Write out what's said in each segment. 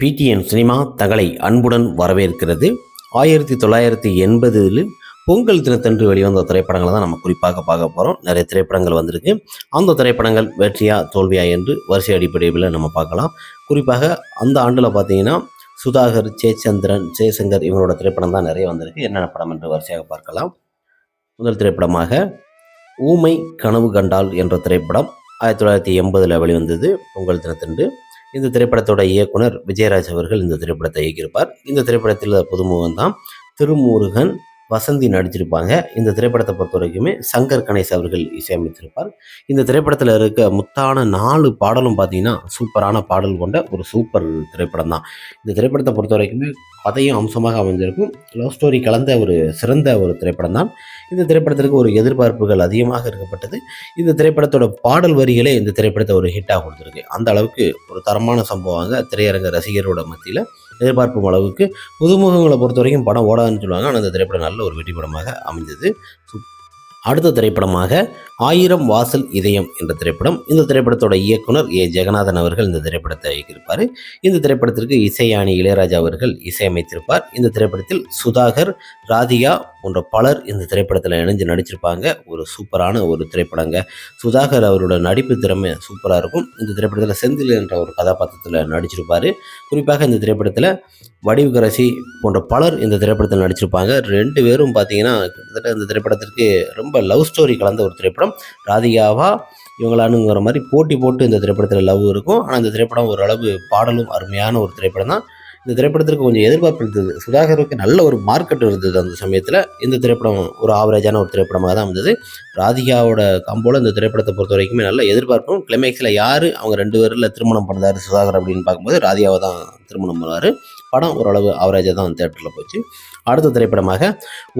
PTN cinema தகலை அன்புடன் வரவேற்கிறது. ஆயிரத்தி தொள்ளாயிரத்தி எண்பதில் பொங்கல் தினத்தன்று வெளிவந்த திரைப்படங்களை தான் நம்ம குறிப்பாக பார்க்க போகிறோம் நிறைய திரைப்படங்கள் வந்திருக்கு. அந்த திரைப்படங்கள் வெற்றியா தோல்வியா என்று வரிசை அடிப்படையில் நம்ம பார்க்கலாம். குறிப்பாக அந்த ஆண்டில் பார்த்தீங்கன்னா சுதாகர் ஜெயச்சந்திரன் ஜெயசங்கர் இவங்களோட திரைப்படம் தான் நிறைய வந்திருக்கு. என்னென்ன படம் என்று வரிசையாக பார்க்கலாம். முதல் திரைப்படமாக ஊமை கனவு கண்டால் என்ற திரைப்படம் ஆயிரத்தி தொள்ளாயிரத்தி எண்பதில் வெளிவந்தது. பொங்கல் தினத்தன்று இந்த திரைப்படத்தோட இயக்குனர் விஜயராஜ் அவர்கள் இந்த திரைப்படத்தை இயக்கியிருப்பார். இந்த திரைப்படத்தில் புதுமுகம் தான் திருமுருகன் வசந்தி நடிச்சிருப்பாங்க. இந்த திரைப்படத்தை பொறுத்த வரைக்குமே சங்கர் கணேஷ் அவர்கள் இசையமைத்திருப்பார். இந்த திரைப்படத்தில் இருக்க முத்தான நாலு பாடலும் பார்த்தீங்கன்னா சூப்பரான பாடல் கொண்ட ஒரு சூப்பர் திரைப்படம் தான். இந்த திரைப்படத்தை பொறுத்த வரைக்குமே கதையும் அம்சமாக அமைஞ்சிருக்கும். லவ் ஸ்டோரி கலந்த ஒரு சிறந்த ஒரு திரைப்படம் தான். இந்த திரைப்படத்திற்கு ஒரு எதிர்பார்ப்புகள் அதிகமாக இருக்கப்பட்டது. இந்த திரைப்படத்தோட பாடல் வரிகளே இந்த திரைப்படத்தை ஒரு ஹிட்டாக கொடுத்துருக்கு. அந்த அளவுக்கு ஒரு தரமான சம்பவங்க திரையரங்க ரசிகரோட மத்தியில் எதிர்பார்க்கும் அளவுக்கு புதுமுகங்களை பொறுத்த வரைக்கும் படம் ஓடாதுன்னு சொல்லுவாங்க. ஆனால் அந்த திரைப்படம் நல்ல ஒரு வெற்றி படமாக அமைஞ்சது அடுத்த திரைப்படமாக ஆயிரம் வாசல் இதயம் என்ற திரைப்படம். இந்த திரைப்படத்தோட இயக்குனர் ஏ. ஜெகநாதன் அவர்கள் இந்த திரைப்படத்தை இயக்கியிருப்பார். இந்த திரைப்படத்திற்கு இசையாணி இளையராஜா அவர்கள் இசையமைத்திருப்பார். இந்த திரைப்படத்தில் சுதாகர் ராதிகா போன்ற பலர் இந்த திரைப்படத்தில் இணைஞ்சு நடிச்சிருப்பாங்க. ஒரு சூப்பரான ஒரு திரைப்படங்க. சுதாகர் அவரோட நடிப்பு திறமை சூப்பராக இருக்கும். இந்த திரைப்படத்தில் செந்தில் என்ற ஒரு கதாபாத்திரத்தில் நடிச்சிருப்பார். குறிப்பாக இந்த திரைப்படத்தில் வடிவுகரசி போன்ற பலர் இந்த திரைப்படத்தில் நடிச்சிருப்பாங்க. ரெண்டு பேரும் பார்த்தீங்கன்னா கிட்டத்தட்ட இந்த திரைப்படத்திற்கு ரொம்ப லவ் ஸ்டோரி கலந்த ஒரு திரைப்படம். ராதிகாவா இவங்களானுங்கிற மாதிரி போட்டி போட்டு இந்த திரைப்படத்தில் லவ் இருக்கும். ஆனால் இந்த திரைப்படம் ஓரளவு பாடலும் அருமையான ஒரு திரைப்படம் தான் இந்த திரைப்படத்திற்கு கொஞ்சம் எதிர்பார்ப்பு இருந்தது சுதாகருக்கு நல்ல ஒரு மார்க்கெட் இருந்தது அந்த சமயத்தில். இந்த திரைப்படம் ஒரு ஆவரேஜான ஒரு திரைப்படமாக தான் இருந்தது. ராதிகாவோட கம்போல இந்த திரைப்படத்தை பொறுத்த வரைக்குமே நல்ல எதிர்பார்ப்பும் கிளைமேக்ஸில் யார் அவங்க ரெண்டு பேரில் திருமணம் பண்ணுறாரு சுதாகர் அப்படின்னு பார்க்கும்போது ராதிகாவை தான் திருமணம் பண்ணுவார். படம் ஓரளவு ஆவரேஜாக தான் தேட்டரில் போச்சு. அடுத்த திரைப்படமாக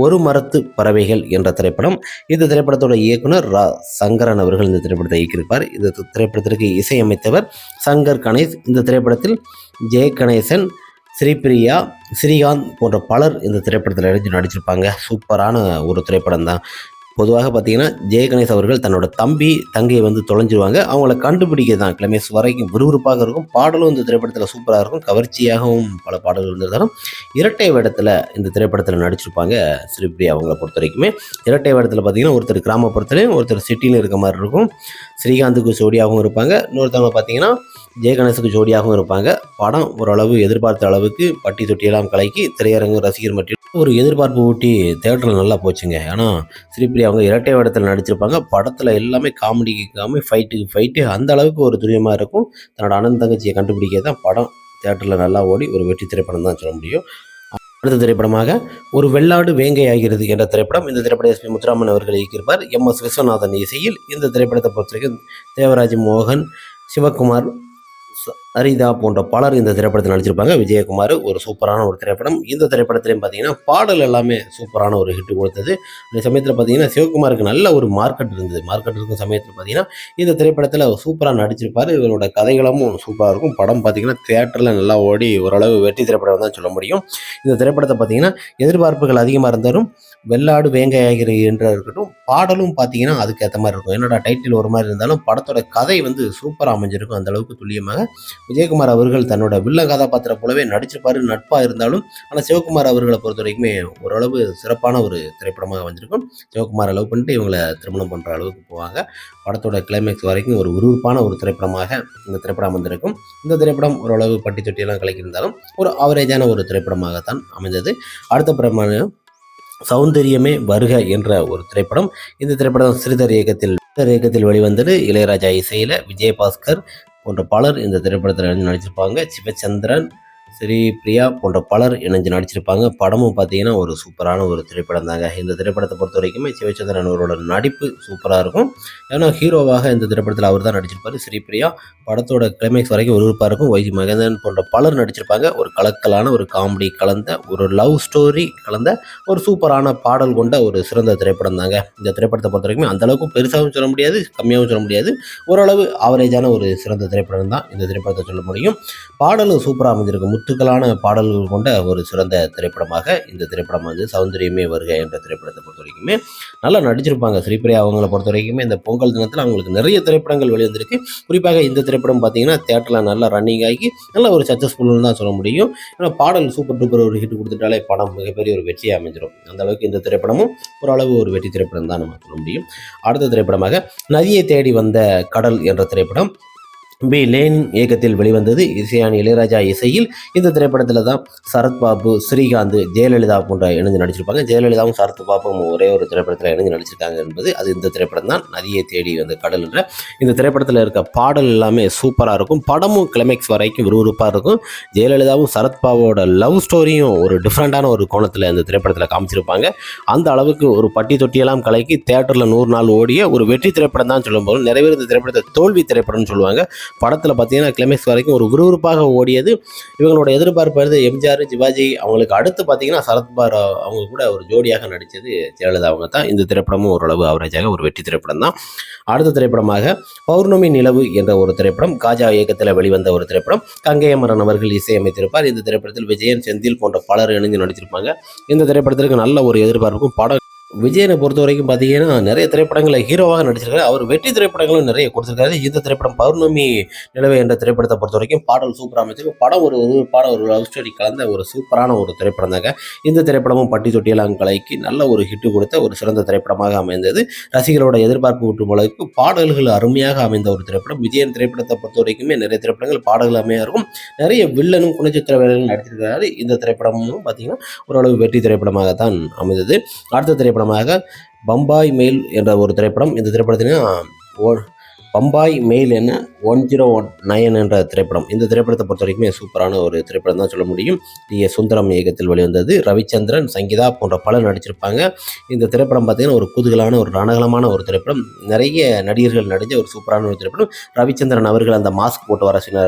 ஒரு மரத்து பறவைகள் என்ற திரைப்படம். இந்த திரைப்படத்தோட இயக்குனர் ரா சங்கரன் அவர்கள் இந்த திரைப்படத்தை இயக்கியிருப்பார். இந்த திரைப்படத்திற்கு இசையமைத்தவர் சங்கர் கணேஷ். இந்த திரைப்படத்தில் ஜெய கணேசன் ஸ்ரீபிரியா ஸ்ரீகாந்த் போன்ற பலர் இந்த திரைப்படத்தில் நடிச்சு நடிச்சிருப்பாங்க. சூப்பரான ஒரு திரைப்படம் தான் பொதுவாக பார்த்தீங்கன்னா ஜெயகணேஷ் அவர்கள் தன்னோட தம்பி தங்கையை வந்து தொலைஞ்சிருவாங்க. அவங்கள கண்டுபிடிக்க தான். கிளமேஸ் வரைக்கும் விறுவிறுப்பாக இருக்கும். பாடலும் இந்த திரைப்படத்தில் சூப்பராக இருக்கும். கவர்ச்சியாகவும் பல பாடல்கள் இருந்திருந்தாலும் இரட்டை வேடத்தில் இந்த திரைப்படத்தில் நடிச்சிருப்பாங்க ஸ்ரீபிரியா அவங்கள பொறுத்த வரைக்குமே. இரட்டை வேடத்தில் பார்த்தீங்கன்னா ஒருத்தர் கிராமப்புறத்துலேயும் ஒருத்தர் சிட்டிலையும் இருக்க மாதிரி இருக்கும். ஸ்ரீகாந்துக்கு ஜோடியாகவும் இருப்பாங்க. இன்னொருத்தவங்க பார்த்தீங்கன்னா ஜெயகணேசுக்கு ஜோடியாகவும் இருப்பாங்க. படம் ஓரளவு எதிர்பார்த்த அளவுக்கு பட்டி தொட்டியெல்லாம் கலக்கி திரையரங்கு ரசிகர் மற்றும் ஒரு எதிர்பார்ப்பு ஊட்டி தேட்டரில் நல்லா போச்சுங்க. ஏன்னா ஸ்ரீபிரி அவங்க இரட்டை வேடத்தில் நடிச்சிருப்பாங்க. படத்தில் எல்லாமே காமெடிக்கு காமெடி ஃபைட்டுக்கு ஃபைட்டு அந்த அளவுக்கு ஒரு துரியமாக இருக்கும். தன்னோட அண்ணன் தங்கச்சியை கண்டுபிடிக்க தான் படம். தேட்டரில் நல்லா ஓடி ஒரு வெற்றி திரைப்படம் தான் சொல்ல முடியும். அடுத்த திரைப்படமாக ஒரு வெள்ளாடு வேங்கை ஆகிறது என்ற திரைப்படம். இந்த திரைப்படம் எஸ்பி முத்துராமன் அவர்கள் இயக்கியிருப்பார். எம் எஸ் விஸ்வநாதன் இசையில் இந்த திரைப்படத்தை பொறுத்த வரைக்கும் தேவராஜ் மோகன் சிவகுமார் 是。அரிதா போன்ற பலர் இந்த திரைப்படத்தில் நடிச்சிருப்பாங்க. விஜயகுமார் ஒரு சூப்பரான ஒரு திரைப்படம். இந்த திரைப்படத்துலையும் பார்த்தீங்கன்னா பாடல் எல்லாமே சூப்பரான ஒரு ஹிட் கொடுத்தது. அந்த சமயத்தில் பார்த்தீங்கன்னா சிவகுமாருக்கு நல்ல ஒரு மார்க்கெட் இருந்தது. மார்க்கெட் இருக்கும் சமயத்தில் பார்த்தீங்கன்னா இந்த திரைப்படத்தில் சூப்பராக நடிச்சிருப்பார். இவரோட கதைகளும் சூப்பராக இருக்கும். படம் பார்த்தீங்கன்னா தேட்டரில் நல்லா ஓடி ஓரளவு வெற்றி திரைப்படம் தான் சொல்ல முடியும். இந்த திரைப்படத்தை பார்த்தீங்கன்னா எதிர்பார்ப்புகள் அதிகமாக இருந்தாலும் வெள்ளாடு வேங்கையாகிற என்ற இருக்கட்டும் பாடலும் பார்த்தீங்கன்னா அதுக்கேற்ற மாதிரி இருக்கும். என்னோட டைட்டில் ஒரு மாதிரி இருந்தாலும் படத்தோட கதை வந்து சூப்பராக அமைஞ்சிருக்கும். அந்த அளவுக்கு துல்லியமாக விஜயகுமார் அவர்கள் தன்னோட வில்லன் கதாபாத்திரம் போலவே நடிச்சிருப்பாரு நட்பாக இருந்தாலும் ஆனால் சிவகுமார் அவர்களை பொறுத்த வரைக்குமே ஓரளவு சிறப்பான ஒரு திரைப்படமாக அமைஞ்சிருக்கும். சிவகுமார் லவ் பண்ணிட்டு இவங்களை திருமணம் பண்ணுற அளவுக்கு போவாங்க. படத்தோட கிளைமேக்ஸ் வரைக்கும் ஒரு விறுவிறுப்பான ஒரு திரைப்படமாக இந்த திரைப்படம் அமைந்திருக்கும். இந்த திரைப்படம் ஓரளவு பட்டி தொட்டியெல்லாம் கலக்கியிருந்தாலும் ஒரு ஆவரேஜான ஒரு திரைப்படமாகத்தான் அமைந்தது அடுத்த பிரமாணம் சௌந்தரியமே வருக என்ற ஒரு திரைப்படம். இந்த திரைப்படம் ஸ்ரீதர் இயக்கத்தில் இயக்கத்தில் வெளிவந்தது இளையராஜா இசையில் விஜயபாஸ்கர் போன்ற பலர் இந்த திரைப்படத்தில் நடிச்சிருப்பாங்க சிவச்சந்திரன் ஸ்ரீ பிரியா போன்ற பலர் இணைஞ்சு நடிச்சிருப்பாங்க. படமும் பார்த்தீங்கன்னா ஒரு சூப்பரான ஒரு திரைப்படம் தாங்க. இந்த திரைப்படத்தை பொறுத்த வரைக்குமே சிவச்சந்திரன் அவரோட நடிப்பு சூப்பராக இருக்கும். ஏன்னா ஹீரோவாக இந்த திரைப்படத்தில் அவர் தான் நடிச்சிருப்பார். ஸ்ரீபிரியா படத்தோட கிளைமேக்ஸ் வரைக்கும் உறுப்பாக இருக்கும். வைஜி மகேந்திரன் போன்ற பலர் நடிச்சிருப்பாங்க. ஒரு கலக்கலான ஒரு காமெடி கலந்த ஒரு லவ் ஸ்டோரி கலந்த ஒரு சூப்பரான பாடல் கொண்ட ஒரு சிறந்த திரைப்படம் தாங்க. இந்த திரைப்படத்தை பொறுத்த வரைக்கும் அந்தளவுக்கு பெருசாகவும் சொல்ல முடியாது கம்மியாகவும் சொல்ல முடியாது. ஓரளவு ஆவரேஜான ஒரு சிறந்த திரைப்படம் தான் இந்த திரைப்படத்தை சொல்ல முடியும். பாடலும் சூப்பராக அமைஞ்சிருக்கு. முத்துக்களான பாடல்கள் கொண்ட ஒரு சிறந்த திரைப்படமாக இந்த திரைப்படம் வந்து சௌந்தரியமே வருக என்ற திரைப்படத்தை பொறுத்த வரைக்குமே நல்லா நடிச்சிருப்பாங்க. ஸ்ரீபிரியா அவங்கள பொறுத்த வரைக்குமே இந்த பொங்கல் தினத்தில் அவங்களுக்கு நிறைய திரைப்படங்கள் வெளிவந்திருக்கு. குறிப்பாக இந்த திரைப்படம் பார்த்தீங்கன்னா தேட்டரில் நல்லா ரன்னிங் ஆகி நல்ல ஒரு சக்ஸஸ்ஃபுல்னு தான் சொல்ல முடியும். ஏன்னா பாடல் சூப்பர் டூப்பர் ஒரு ஹிட் கொடுத்துட்டாலே படம் மிகப்பெரிய ஒரு வெற்றியை அமைஞ்சிடும் அந்த அளவுக்கு இந்த திரைப்படமும் ஓரளவு ஒரு வெற்றி திரைப்படம் தான் நம்ம சொல்ல முடியும். அடுத்த திரைப்படமாக நதியை தேடி வந்த கடல் என்ற திரைப்படம் பி லேன் இயக்கத்தில் வெளிவந்தது இசையானி இளையராஜா இசையில். இந்த திரைப்படத்தில் தான் சரத்பாபு ஸ்ரீகாந்த் ஜெயலலிதா போன்ற இணைந்து நடிச்சிருப்பாங்க. ஜெயலலிதாவும் சரத்பாபும் ஒரே ஒரு திரைப்படத்தில் இணைஞ்சு நடிச்சிருக்காங்க என்பது அது இந்த திரைப்படம் தான். நதியை தேடி வந்த கடல் என்ற. இந்த திரைப்படத்தில் இருக்க பாடல் எல்லாமே சூப்பராக இருக்கும். படமும் கிளைமேக்ஸ் வரைக்கும் விறுவிறுப்பாக இருக்கும். ஜெயலலிதாவும் சரத்பாபுவோட லவ் ஸ்டோரியும் ஒரு டிஃப்ரெண்ட்டான ஒரு கோணத்தில் இந்த திரைப்படத்தில் காமிச்சிருப்பாங்க. அந்த அளவுக்கு ஒரு பட்டி தொட்டியெல்லாம் கலக்கி தேட்டரில் நூறு நாள் ஓடிய ஒரு வெற்றி திரைப்படம் தான் சொல்லும்போது. நிறைய பேர் இந்த திரைப்படத்தை தோல்வி திரைப்படம்னு சொல்லுவாங்க. படத்தில் பார்த்தீங்கன்னா கிளைமேக்ஸ் வரைக்கும் ஒரு விறுவிறுப்பாக ஓடியது. இவங்களோட எதிர்பார்ப்பு வந்து எம்ஜிஆர் சிவாஜி அவங்களுக்கு அடுத்து பார்த்தீங்கன்னா சரத்பார் அவங்க கூட ஒரு ஜோடியாக நடித்தது ஜெயலலிதா அவங்க தான். இந்த திரைப்படமும் ஓரளவு அவரேஜாக ஒரு வெற்றி திரைப்படம் தான். அடுத்த திரைப்படமாக பௌர்ணமி நிலவு என்ற ஒரு திரைப்படம் காஜா இயக்கத்தில் வெளிவந்த ஒரு திரைப்படம் கங்கையமரன் அவர்கள் இசையமைத்திருப்பார். இந்த திரைப்படத்தில் விஜயன் செந்தில் போன்ற பலர் இணைந்து நடிச்சிருப்பாங்க. இந்த திரைப்படத்திற்கு நல்ல ஒரு எதிர்பார்ப்பும் படம் விஜயனை பொறுத்த வரைக்கும் பார்த்தீங்கன்னா நிறைய திரைப்படங்களில் ஹீரோவாக நடிச்சிருக்காரு. அவர் வெற்றி திரைப்படங்களும் நிறைய கொடுத்துருக்காரு. இந்த திரைப்படம் பௌர்ணமி நிலவை என்ற திரைப்படத்தை பொறுத்த வரைக்கும் பாடல் சூப்பராக அமைச்சிருக்கு. படம் ஒரு ஒரு பாடம் ஒரு லவ் ஸ்டோரி கலந்த ஒரு சூப்பரான ஒரு திரைப்படம் தாங்க. இந்த திரைப்படமும் பட்டி தொட்டியெல்லாம் கலைக்கு நல்ல ஒரு ஹிட்டு கொடுத்த ஒரு சிறந்த திரைப்படமாக அமைந்தது. ரசிகர்களோட எதிர்பார்ப்பு ஊட்டும் அளவுக்கு பாடல்கள் அருமையாக அமைந்த ஒரு திரைப்படம். விஜயன் திரைப்படத்தை பொறுத்த வரைக்குமே நிறைய திரைப்படங்கள் பாடல்கள் அமையாக இருக்கும். நிறைய வில்லனும் குணச்சித்திர வேலைகளும் நடிச்சிருக்காரு இந்த திரைப்படமும் பார்த்தீங்கன்னா ஓரளவு வெற்றி திரைப்படமாக தான் அமைந்தது. அடுத்த திரைப்படம் திரைப்படமாக பம்பாய் மெயில் என்ற ஒரு திரைப்படம் இந்த திரைப்படத்திலையும் பம்பாய் மெயில் என்ன ஒன் ஜீரோ ஒன் நயன் என்ற திரைப்படம். இந்த திரைப்படத்தை பொறுத்த வரைக்குமே சூப்பரான ஒரு திரைப்படம் தான் சொல்ல முடியும். டி எஸ் சுந்தரம் இயக்கத்தில் வெளிவந்தது. ரவிச்சந்திரன் சங்கீதா போன்ற பலர் நடிச்சிருப்பாங்க. இந்த திரைப்படம் பார்த்திங்கன்னா ஒரு குதூகலான ஒரு ரணகலமான ஒரு திரைப்படம். நிறைய நடிகர்கள் நடித்த ஒரு சூப்பரான ஒரு திரைப்படம். ரவிச்சந்திரன் அவர்கள் அந்த மாஸ்க் போட்டு வர சின்ன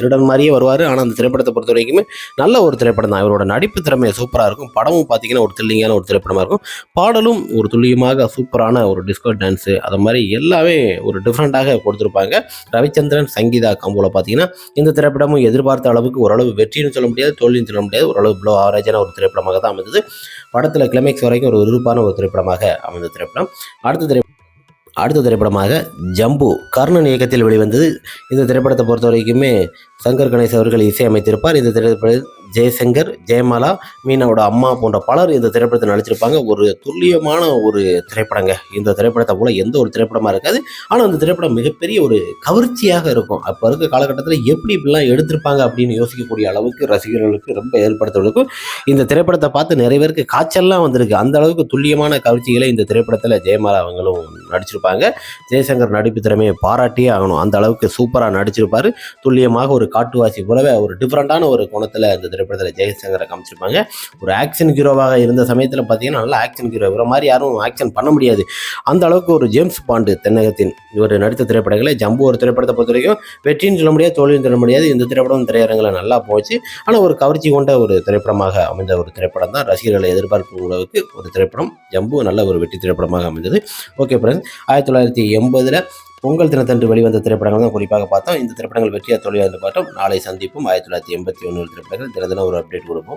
திருடன் மாதிரியே வருவார். ஆனால் அந்த திரைப்படத்தை பொறுத்த வரைக்குமே நல்ல ஒரு திரைப்படம் தான். இவரோட நடிப்பு திறமை சூப்பராக இருக்கும். படமும் பார்த்தீங்கன்னா ஒரு த்ரில்லிங்கான ஒரு திரைப்படமாக இருக்கும். பாடலும் ஒரு துல்லியமாக சூப்பரான ஒரு டிஸ்கோ டான்ஸு அது மாதிரி எல்லாமே ஒரு டிஃப்ரெண்ட் டிஃப்ரெண்ட்டாக கொடுத்துருப்பாங்க. ரவிச்சந்திரன் சங்கீதா காம்போல பார்த்தீங்கன்னா இந்த திரைப்படமும் எதிர்பார்த்த அளவுக்கு ஓரளவு வெற்றின்னு சொல்ல முடியாது தோல்வின்னு சொல்ல முடியாது. ஓரளவு ப்ளோ ஆவரேஜான ஒரு திரைப்படமாக தான் அமைந்தது. படத்தில் கிளைமேக்ஸ் வரைக்கும் ஒரு விருப்பான ஒரு திரைப்படமாக அமைந்த திரைப்படம். அடுத்த திரை அடுத்த திரைப்படமாக ஜம்பு கர்ணன் இயக்கத்தில் வெளிவந்தது. இந்த திரைப்படத்தை பொறுத்த வரைக்குமே சங்கர் கணேஷ் அவர்கள் இசையமைத்திருப்பார். இந்த திரைப்பட ஜெயசங்கர் ஜெயமாலா மீனாவோட அம்மா போன்ற பலர் இந்த திரைப்படத்தை நடிச்சிருப்பாங்க. ஒரு துல்லியமான ஒரு திரைப்படங்க. இந்த திரைப்படத்தை போல எந்த ஒரு திரைப்படமாக இருக்காது. ஆனால் அந்த திரைப்படம் மிகப்பெரிய ஒரு கவர்ச்சியாக இருக்கும். அப்போ இருக்க காலகட்டத்தில் எப்படி இப்படிலாம் எடுத்திருப்பாங்க அப்படின்னு யோசிக்கக்கூடிய அளவுக்கு ரசிகர்களுக்கு ரொம்ப ஏற்படுத்தவர்களுக்கும் இந்த திரைப்படத்தை பார்த்து நிறைய பேருக்கு காய்ச்சல்லாம் வந்திருக்கு. அந்த அளவுக்கு துல்லியமான கவர்ச்சிகளை இந்த திரைப்படத்தில் ஜெயமாலா அவங்களும் நடிச்சிருப்பாங்க. ஜெயசங்கர் நடிப்பு திறமையை பாராட்டியே ஆகணும். அந்த அளவுக்கு சூப்பராக நடிச்சிருப்பார். துல்லியமாக ஒரு காட்டுவாசி போலவே ஒரு டிஃப்ரெண்ட்டான ஒரு குணத்தில் இந்த திரைப்படத்தில் ஜெயசங்கரை காமிச்சிருப்பாங்க. ஒரு ஆக்ஷன் ஹீரோவாக இருந்த சமயத்தில் பார்த்தீங்கன்னா நல்ல ஆக்ஷன் ஹீரோ இவரை மாதிரி யாரும் ஆக்ஷன் பண்ண முடியாது. அந்த அளவுக்கு ஒரு ஜேம்ஸ் பாண்டு தென்னகத்தின் இவர் நடித்த திரைப்படங்களை ஜம்பு ஒரு திரைப்படத்தை பொறுத்த வரைக்கும் வெற்றின்னு சொல்ல முடியாது தோல்வின்னு சொல்ல முடியாது. இந்த திரைப்படம் திரையரங்கில் நல்லா போச்சு. ஆனால் ஒரு கவர்ச்சி கொண்ட ஒரு திரைப்படமாக அமைந்த ஒரு திரைப்படம் தான் ரசிகர்களை எதிர்பார்க்கும் அளவுக்கு ஒரு திரைப்படம். ஜம்பு நல்ல ஒரு வெற்றி திரைப்படமாக அமைந்தது. ஓகே ஃப்ரெண்ட்ஸ் ஆயிரத்தி தொள்ளாயிரத்தி எண்பதில் பொங்கல் தினத்தன்று வெளிவந்த திரைப்படங்கள் தான் குறிப்பாக பார்த்தோம் இந்த திரைப்படங்கள் வெற்றியா தோல்வியாக பார்த்தோம் நாளை சந்திப்பும். ஆயிரத்தி தொள்ளாயிரத்தி எண்பத்தி ஒன்று திரைப்படங்கள் தின ஒரு அப்டேட் கொடுப்போம்.